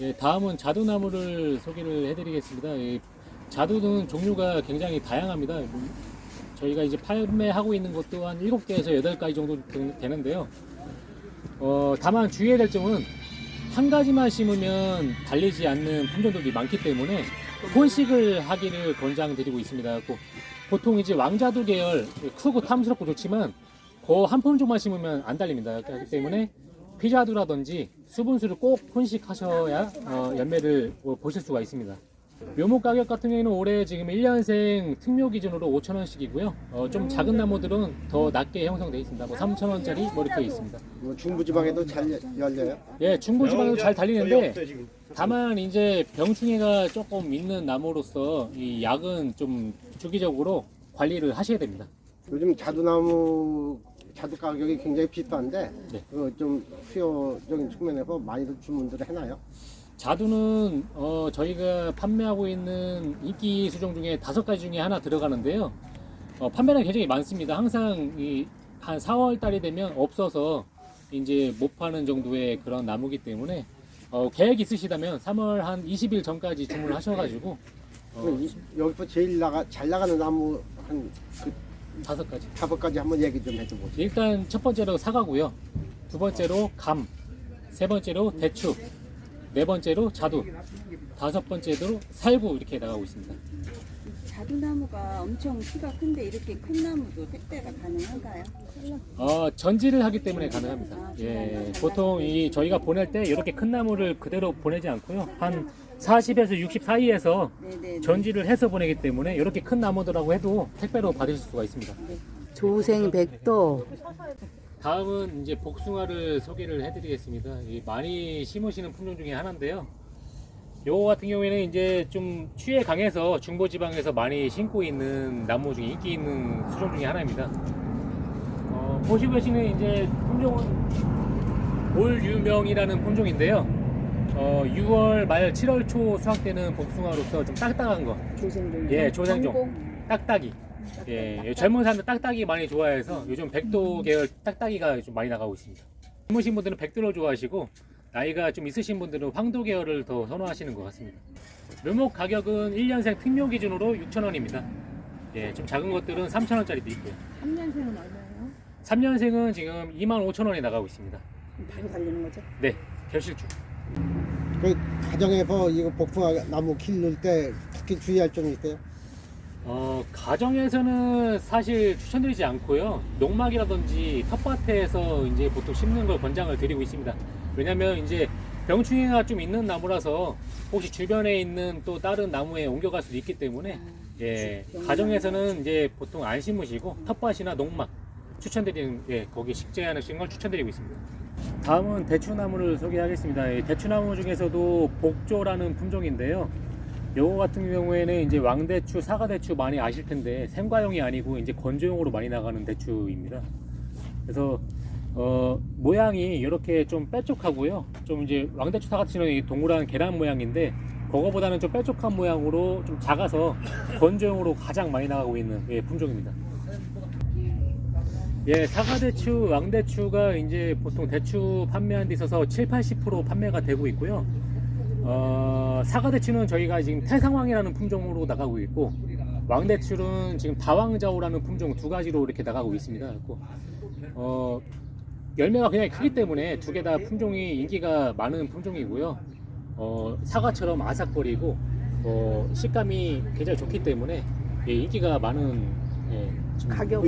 예, 다음은 자두나무를 소개를 해드리겠습니다. 예, 자두는 종류가 굉장히 다양합니다. 음, 저희가 이제 판매하고 있는 것도 한 7개에서 8가지 정도 되- 되는데요. 어, 다만 주의해야 될 점은 한 가지만 심으면 달리지 않는 품종들이 많기 때문에 혼식을 하기를 권장드리고 있습니다. 그 보통 이제 왕자두 계열 크고 탐스럽고 좋지만 그 한 품종만 심으면 안 달립니다. 그렇기 때문에 피자두라든지 수분수를 꼭 혼식하셔야 어, 연매를 어, 보실 수가 있습니다. 묘목 가격 같은 경우에는 올해 지금 1년생 특묘 기준으로 5,000원씩이고요. 어, 좀 작은 나무들은 더 낮게 형성되어 있습니다. 뭐 3,000원짜리 뭐 이렇게 있습니다. 뭐 중부지방에도 잘 열려요. 예, 중부지방도 잘 달리는데 다만 이제 병충해가 조금 있는 나무로서 이 약은 좀 주기적으로 관리를 하셔야 됩니다. 요즘 자두나무 자두 가격이 굉장히 비싼데 네. 그거 좀 수요적인 측면에서 많이들 주문들을 해놔요. 자두는 어, 저희가 판매하고 있는 인기 수종 중에 다섯 가지 중에 하나 들어가는데요. 어, 판매량이 굉장히 많습니다. 항상 이 한 4월 달이 되면 없어서 이제 못 파는 정도의 그런 나무기 때문에 어, 계획 있으시다면 3월 한 20일 전까지 주문을 하셔가지고 어, 여기서 제일 나가 잘 나가는 나무 한그 다섯 가지. 다섯 가지 한번 얘기 좀 해줘 보세요. 일단 첫 번째로 사과고요. 두 번째로 감, 세 번째로 대추, 네 번째로 자두, 다섯 번째로 살구 이렇게 나가고 있습니다. 자두나무가 엄청 키가 큰데 이렇게 큰 나무도 택배가 가능한가요? 어, 전지를 하기 때문에 가능합니다. 예, 보통 이 저희가 보낼 때 이렇게 큰 나무를 그대로 보내지 않고요. 한 40에서 60 사이에서 네네. 전지를 해서 보내기 때문에 이렇게 큰 나무들하고 해도 택배로 받으실 수가 있습니다. 조생 백도 다음은 이제 복숭아를 소개를 해드리겠습니다. 이 많이 심으시는 품종 중에 하나인데요. 요거 같은 경우에는 이제 좀 추에 강해서 중부지방에서 많이 심고 있는 나무 중에 인기 있는 수종 중에 하나입니다. 어, 보시고 계시는 이제 품종은 올유명이라는 품종인데요. 어, 6월 말 7월 초 수확되는 복숭아로서 좀 딱딱한 거, 조생종. 예, 조생종. 딱딱이. 예, 젊은 사람들 딱딱이 많이 좋아해서 요즘 백도 계열 딱딱이가 좀 많이 나가고 있습니다. 젊으신 분들은 백도를 좋아하시고 나이가 좀 있으신 분들은 황도 계열을 더 선호하시는 것 같습니다. 묘목 가격은 1년생 특묘 기준으로 6,000원입니다. 예, 좀 작은 것들은 3,000원짜리도 있고요. 3년생은 얼마예요? 3년생은 지금 25,000원에 나가고 있습니다. 바로 달리는 거죠? 네, 결실주. 그 가정에서 이거 복숭아 나무 키울 때 특히 주의할 점이 있어요. 어, 가정에서는 사실 추천드리지 않고요. 농막이라든지 텃밭에서 이제 보통 심는 걸 권장을 드리고 있습니다. 왜냐면 이제 병충해가 좀 있는 나무라서 혹시 주변에 있는 또 다른 나무에 옮겨갈 수도 있기 때문에 예, 가정에서는 이제 보통 안 심으시고 텃밭이나 농막 추천드리는 예, 거기 식재하시는 걸 추천드리고 있습니다. 다음은 대추나무를 소개하겠습니다. 이 대추나무 중에서도 복조라는 품종인데요. 요거 같은 경우에는 이제 왕대추, 사과대추 많이 아실 텐데 생과용이 아니고 이제 건조용으로 많이 나가는 대추입니다. 그래서 어, 모양이 이렇게 좀 뾰족하고요. 좀 이제 왕대추, 사과대추는 이 동그란 계란 모양인데 그거보다는 좀 뾰족한 모양으로 좀 작아서 건조용으로 가장 많이 나가고 있는 예, 품종입니다. 예, 사과대추, 왕대추가 이제 보통 대추 판매하는 데 있어서 7, 80% 판매가 되고 있고요. 어, 사과대추는 저희가 지금 태상왕이라는 품종으로 나가고 있고 왕대추는 지금 다왕자오라는 품종 두 가지로 이렇게 나가고 있습니다. 그래서 어, 열매가 굉장히 크기 때문에 두 개 다 품종이 인기가 많은 품종이고요. 어, 사과처럼 아삭거리고 어, 식감이 굉장히 좋기 때문에 예, 인기가 많은 예, 가격은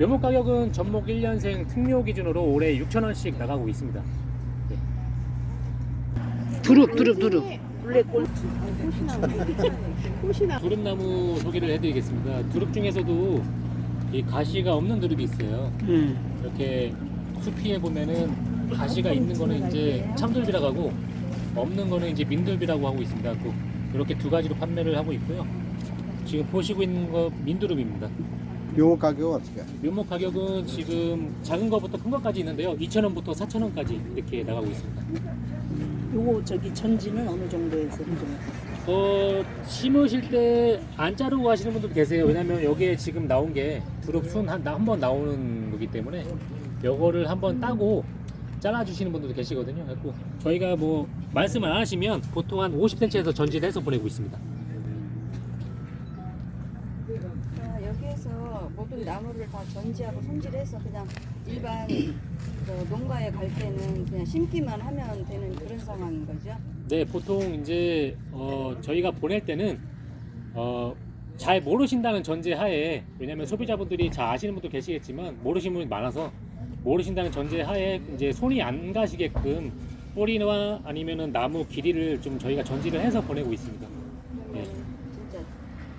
묘목? 가격. 가격은 전목 1년생 특묘 기준으로 올해 6,000원씩 나가고 있습니다. 두릅 두릅 두릅 블랙골. 꽃이나. 두릅나무 소개를 해드리겠습니다. 두릅 중에서도 이 가시가 없는 두릅이 있어요. 음. 이렇게 수피에 보면은 가시가 있는 거는 이제 참들비라고 하고 없는 거는 이제 민들비라고 하고 있습니다. 그 이렇게 두 가지로 판매를 하고 있고요. 지금 보시고 있는 거 민두릅입니다. 묘목 가격은 어떻게? 해요? 묘목 가격은 지금 작은 거부터 큰 것까지 있는데요. 2,000원부터 4,000원까지 이렇게 나가고 있습니다. 요거 저기 전지는 어느 정도에서 정도? 어, 심으실 때 안 자르고 하시는 분들 계세요. 왜냐면 여기에 지금 나온 게 두릅 순한한 번 나오는 거기 때문에 요거를 한번 따고 잘라주시는 분들도 계시거든요. 그래고 저희가 뭐 말씀을 안 하시면 보통 한 50cm에서 전지해서 보내고 있습니다. 자, 모든 나무를 다 전지하고 손질해서 그냥 일반 그 농가에 갈 때는 그냥 심기만 하면 되는 그런 상황인 거죠. 네, 보통 이제 어, 저희가 보낼 때는 어, 잘 모르신다는 전제하에 왜냐하면 소비자분들이 잘 아시는 분도 계시겠지만 모르시는 분이 많아서 모르신다는 전제하에 이제 손이 안 가시게끔 뿌리나 아니면은 나무 길이를 좀 저희가 전지를 해서 보내고 있습니다. 예. 진짜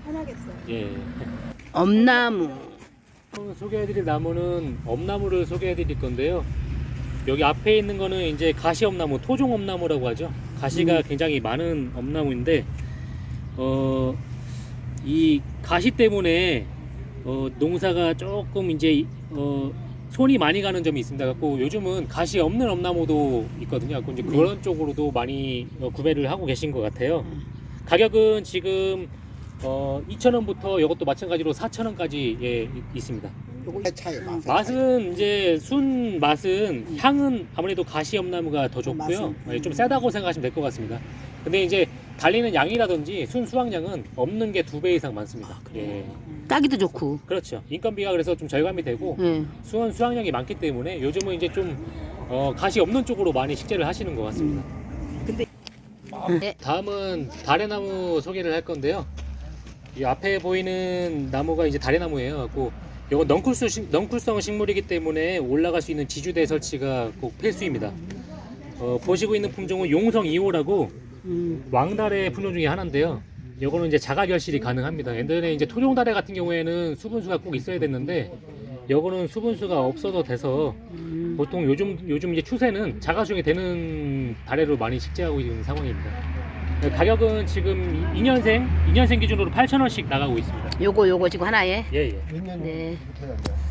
편하겠어요. 예. 엄나무. 오늘 소개해드릴 나무는 엄나무를 소개해드릴 건데요. 여기 앞에 있는 거는 이제 가시 엄나무, 토종 엄나무라고 하죠. 가시가 굉장히 많은 엄나무인데, 어, 이 가시 때문에 어, 농사가 조금 이제 어, 손이 많이 가는 점이 있습니다. 갖고 요즘은 가시 없는 엄나무도 있거든요. 갖고 이제 그런 쪽으로도 많이 어, 구매를 하고 계신 것 같아요. 가격은 지금 어, 2,000원부터 이것도 마찬가지로 4,000원까지 예, 이- 있습니다. 요거 차이 맛. 맛은 이제 순 맛은 향은 아무래도 가시엄나무가 더 좋고요. 맛은? 예, 좀 세다고 생각하시면 될 것 같습니다. 근데 이제 달리는 양이라든지 순 수확량은 없는 게 두 배 이상 많습니다. 예. 따기도 좋고. 그렇죠. 인건비가 그래서 좀 절감이 되고 예. 수원 수확량이 많기 때문에 요즘은 이제 좀 어, 가시 없는 쪽으로 많이 식재를 하시는 것 같습니다. 네. 다음은 다래나무 소개를 할 건데요. 이 앞에 보이는 나무가 이제 다래나무예요. 갖고 이건 넝쿨수 식- 넝쿨성 식물이기 때문에 올라갈 수 있는 지주대 설치가 꼭 필수입니다. 어, 보시고 있는 품종은 용성 2호라고 음. 왕다래 품종 중에 하나인데요. 요거는 이제 자가 결실이 가능합니다. 예전에 이제 토종다래 같은 경우에는 수분수가 꼭 있어야 됐는데 요거는 수분수가 없어도 돼서 음. 보통 요즘 요즘 이제 추세는 자가중이 되는 다래로 많이 식재하고 있는 상황입니다. 네, 가격은 지금 2년생 2년생 기준으로 8,000원씩 나가고 있습니다. 요거 요거 지금 하나에. 예 예. 네.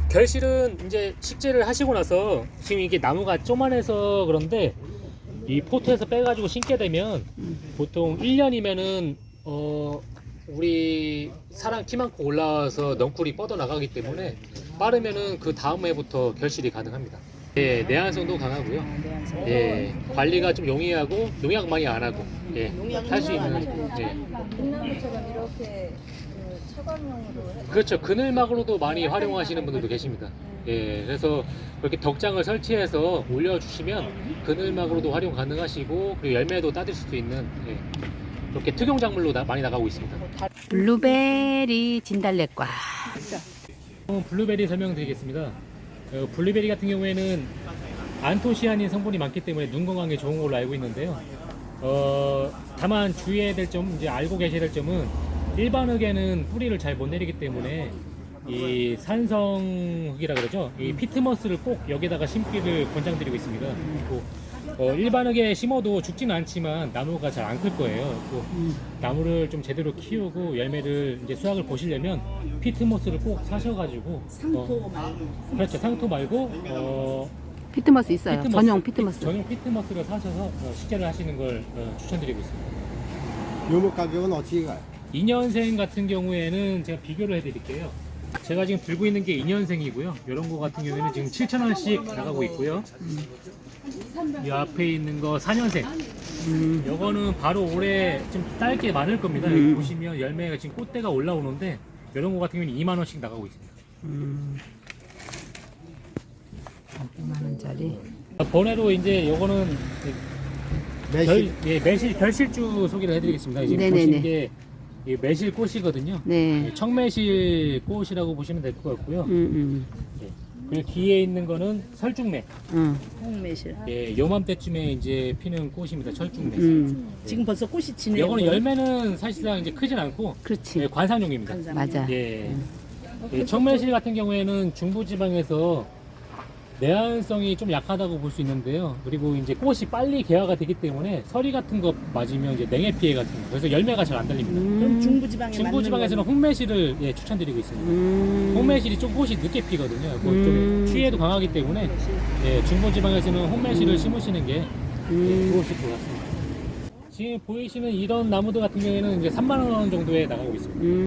결실은 이제 식재를 하시고 나서 지금 이게 나무가 쪼만해서 그런데 이 포트에서 빼가지고 심게 되면 보통 1년이면은 어 우리 사람 키 많고 올라와서 넝쿨이 뻗어 나가기 때문에 빠르면은 그 다음 해부터 결실이 가능합니다. 예, 내한성도 강하고요. 예, 관리가 좀 용이하고 농약 많이 안 하고 예, 할수 있는 예. 빛나무처럼 이렇게 그 차광용으로 해- 그렇죠. 그늘막으로도 많이 활용하시는 분들도 계십니다. 예, 그래서 그렇게 덕장을 설치해서 올려주시면 그늘막으로도 활용 가능하시고 그리고 열매도 따드실 수 있는 예, 그렇게 특용 작물로 나- 많이 나가고 있습니다. 블루베리 진달래과. 어, 블루베리 설명드리겠습니다. 어, 블루베리 같은 경우에는 안토시아닌 성분이 많기 때문에 눈 건강에 좋은 걸로 알고 있는데요. 어, 다만 주의해야 될 점, 이제 알고 계셔야 될 점은 일반 흙에는 뿌리를 잘 못 내리기 때문에 이 산성 흙이라 그러죠. 이 피트머스를 꼭 여기다가 심기를 권장드리고 있습니다. 그리고 어, 일반 흙에 심어도 죽지는 않지만 나무가 잘 안 클 거예요. 음. 나무를 좀 제대로 키우고 열매를 이제 수확을 보시려면 피트모스를 꼭 사셔가지고 상토 말고 그렇죠 상토 말고 어, 피트머스 있어요. 피트머스, 전용 피트머스. 전용 피트모스를 사셔서 어, 식재를 하시는 걸 어, 추천드리고 있습니다. 요목 가격은 어떻게 가요? 2년생 같은 경우에는 제가 비교를 해드릴게요. 제가 지금 들고 있는 게 2년생이고요. 이런 거 같은 경우에는 지금 7,000원씩 나가고 있고요. 이 앞에 있는 거 4년생. 음. 요거는 바로 올해 좀 딸게 많을 겁니다. 여기 음. 보시면 열매가 지금 꽃대가 올라오는데 이런 거 같은 경우는 2만 원씩 나가고 있습니다. 음. 5만 원짜리. 아, 번외로 이제 요거는 매실. 결, 예, 매실 결실주 소개를 해드리겠습니다. 지금 네네네. 보시는 게 이 매실 꽃이거든요. 네. 예, 청매실 꽃이라고 보시면 될 것 같고요. 음, 예. 그리고 뒤에 있는 거는 설중매. 음. 홍매실. 예, 요맘때쯤에 이제 피는 꽃입니다. 철중매. 음. 지금 벌써 꽃이 지네요. 요거는 열매는 사실상 이제 크진 않고 그렇지. 예, 관상용입니다. 관상. 맞아. 예. 예, 청매실 같은 경우에는 중부지방에서 내한성이 좀 약하다고 볼 수 있는데요. 그리고 이제 꽃이 빨리 개화가 되기 때문에 서리 같은 거 맞으면 이제 냉해 피해 같은 거. 그래서 열매가 잘 안 달립니다. 그럼 음. 중부지방에 중부지방에서는 홍매실을 예, 추천드리고 있습니다. 음. 홍매실이 좀 꽃이 늦게 피거든요. 그거 음. 좀 추위에도 강하기 때문에 예, 중부지방에서는 홍매실을 심으시는 게 예, 음. 좋으실 것 같습니다. 지금 보이시는 이런 나무들 같은 경우에는 이제 3만 원 정도에 나가고 있습니다. 음.